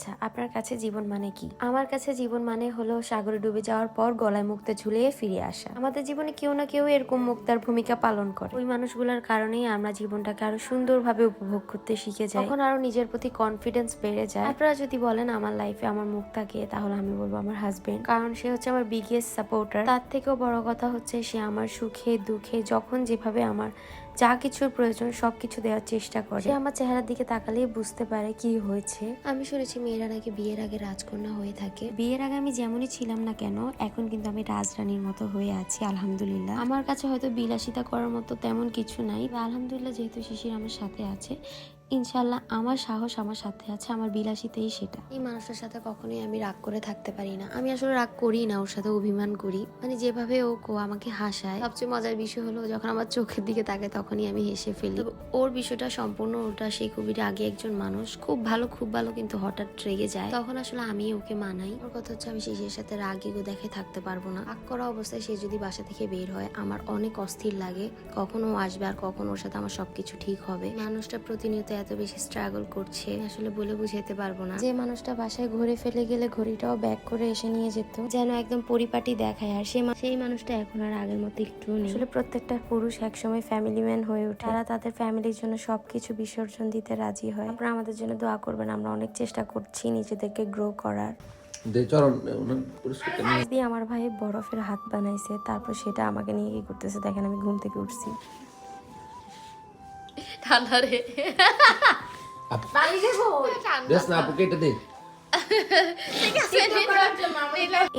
আচ্ছা আপনার কাছে জীবন মানে কি? আমার কাছে জীবন মানে হলো সাগরে ডুবে যাওয়ার পর গলায় মুক্তা ঝুলিয়ে ফিরে আসা। আমাদের জীবনে কেউ না কেউ এরকম মুক্তার ভূমিকা পালন করে। ওই মানুষগুলোর কারণেই আমরা জীবনটাকে আরও সুন্দরভাবে উপভোগ করতে শিখে যাই। তখন আরও নিজের প্রতি কনফিডেন্স বেড়ে যায়। আপনারা যদি বলেন, আমার লাইফে আমার মুক্তা কে তাহলে আমি বলব, আমার হাজবেন্ড কারণ সে হচ্ছে আমার বিগেস্ট সাপোর্টার তার থেকেও বড় কথা হচ্ছে, সে আমার সুখে, দুঃখে, যখন যেভাবে আমার যা কিছুর প্রয়োজন সব কিছু দেওয়ার চেষ্টা করে। সে আমার চেহারার দিকে তাকালেই বুঝতে পারে কি হয়েছে। আমি শুনেছি মেয়েরা নাকি বিয়ের আগে রাজকন্যা হয়ে থাকে। বিয়ের আগে আমি যেমনই ছিলাম না কেন এখন কিন্তু আমি রাজরানীর মতো হয়ে আছি আলহামদুলিল্লাহ। আমার কাছে হয়তো বিলাসিতা করার মতো তেমন কিছু নাই আলহামদুলিল্লাহ যেহেতু শিশির আমার সাথে আছে ইনশাল্লাহ আমার সাহস আমার সাথে আছে, আমার বিলাসিতেই সেটা। এই মানুষটার সাথে কখনোই আমি রাগ করে থাকতে পারি না। আমি আসলে রাগ করি না, ওর সাথে অভিমান করি। মানে যেভাবে ও কো আমাকে হাসায়। সবচেয়ে মজার বিষয় হলো, যখন আমার চোখের দিকে তাকে তখনই আমি হেসে ফেলি। ওর বিষয়টা সম্পূর্ণ ওটা সেই খুবই আগে একজন মানুষ। খুব ভালো খুব ভালো কিন্তু হঠাৎ রেগে যায়। তখন আসলে আমি ওকে মানাই। ওর কথা হচ্ছে, আমি শিশির সাথে রাগ ইগো দেখে থাকতে পারব না। রাগ করা অবস্থায় সে যদি বাসা থেকে বের হয়, আমার অনেক অস্থির লাগে। কখন আসবে আর কখন ওর সাথে আমার সবকিছু ঠিক হবে। মানুষটা প্রতিনিয়ত এত বেশি স্ট্রাগল করছে আসলে বলে বুঝাতে পারব না। যে মানুষটা বাসায় ঘুরে ফেলে গেলে ঘড়িটাও ব্যাক করে এসে নিয়ে যেত যেন একদম পরিপাটি দেখায়। আর সেই সেই মানুষটা এখন আর আগের মতো একটু নেই। আসলে প্রত্যেকটা পুরুষ একসময় ফ্যামিলি ম্যান হয়ে ওঠে। তারা তাদের ফ্যামিলির জন্য সবকিছু বিসর্জন দিতে রাজি হয়। আপনারা আমাদের জন্য দোয়া করবেন আমরা অনেক চেষ্টা করছি নিজেদেরকে গ্রো করার। আমার ভাই বরফের হাত বানাইছে তারপর সেটা আমাকে নিয়ে কি করতেছে দেখেন আমি ঘুম থেকে উঠছি। ঠান্ডা রে। দেখ না আপুকে এটা দে।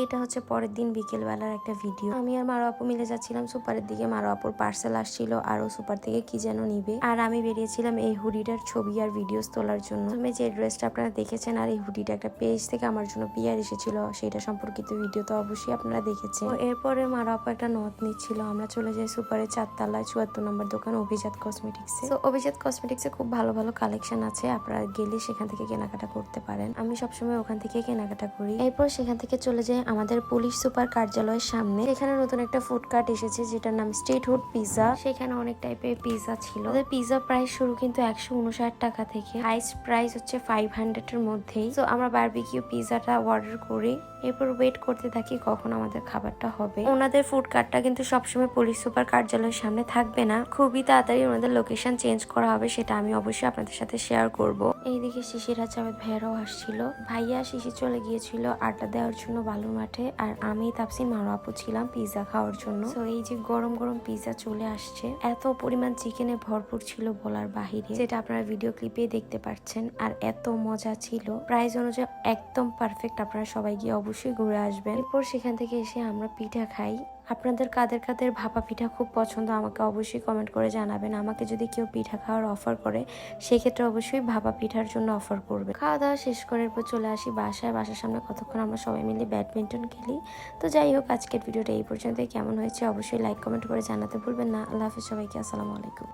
এটা হচ্ছে পরের দিন বিকেল বেলার একটা ভিডিও। আমি আর মারো আপু মিলে যাচ্ছিলাম, সুপারের দিকে। মারো আপুর পার্সেল আসছিল, আরও সুপার থেকে কি যেন নিবে। আর আমি বেরিয়েছিলাম এই হুডিটার ছবি আর ভিডিওস তোলার জন্য। আমি যে ড্রেসটা আপনারা দেখেছেন, আর এই হুডিটা একটা পেজ থেকে আমার জন্য পিয়ার এসেছিল, সেটা সম্পর্কিত ভিডিও তো অবশ্যই আপনারা দেখেছেন। এরপরে মারো আপু একটা নথ নিচ্ছিল, আমরা চলে যাই সুপারের চারতলায়, চুয়াত্তর নম্বর দোকান, অভিজাত কসমেটিক্সে তো অভিজাত কসমেটিক্সে খুব ভালো ভালো কালেকশন আছে, আপনারা গেলে সেখান থেকে কেনাকাটা করতে পারেন। আমি সবসময় ওখান থেকে কেনাকাটা করি। এরপর সেখান থেকে চলে যাই আমাদের পুলিশ সুপার কার্যালয়ের সামনে। এখানে নতুন একটা ফুড কার্ট এসেছে, যেটার নাম স্ট্রিট ফুড পিজা সেখানে অনেক টাইপের পিজা ছিল। পিজা প্রাইস শুরু কিন্তু একশো উনষাট টাকা থেকে। হাইস্ট প্রাইস হচ্ছে ফাইভ হান্ড্রেড এর মধ্যেই। তো আমরা বারবিকিউ পিজাটা অর্ডার করি। এরপর ওয়েট করতে থাকি কখন আমাদের খাবারটা হবে। ওনাদের ফুড কার্টটা কিন্তু সবসময় পুলিশ সুপার কার্যালয়ের সামনে থাকবে না। খুবই তাড়াতাড়ি ওনাদের লোকেশন চেঞ্জ করা হবে, সেটা আমি অবশ্যই আপনাদের সাথে শেয়ার করব। এইদিকে শিশিরা চাঁদ ভাইয়ারাও আসছিল। ভাইয়া শিশির চলে গিয়েছিল আড্ডা দেওয়ার জন্য বালুর মাঠে আর আমি তাপসি মারো আপু ছিলাম পিৎজা খাওয়ার জন্য। তো এই যে গরম গরম পিৎজা চলে আসছে, এত পরিমাণ চিকেনে ভরপুর ছিল বলার বাহিরে, যেটা আপনারা ভিডিও ক্লিপে দেখতে পাচ্ছেন, আর এত মজা ছিল। প্রাইস অনুযায়ী একদম পারফেক্ট আপনারা সবাই গিয়ে অবশ্যই ঘুরে আসবেন। এরপর সেখান থেকে এসে আমরা পিঠা খাই। আপনাদের কাদের কাদের ভাপা পিঠা খুব পছন্দ, আমাকে অবশ্যই কমেন্ট করে জানাবেন। আমাকে যদি কেউ পিঠা খাওয়ার অফার করে, সেক্ষেত্রে অবশ্যই ভাপা পিঠার জন্য অফার করবে। খাওয়া দাওয়া শেষ করার পর চলে আসি বাসায়। বাসার সামনে কতক্ষণ আমরা সবাই মিলে ব্যাডমিন্টন খেলি। তো যাই হোক, আজকের ভিডিওটা এই পর্যন্তই। কেমন হয়েছে অবশ্যই লাইক কমেন্ট করে জানাতে ভুলবেন না। আল্লাহ হাফিজ সবাইকে, আসসালামু আলাইকুম।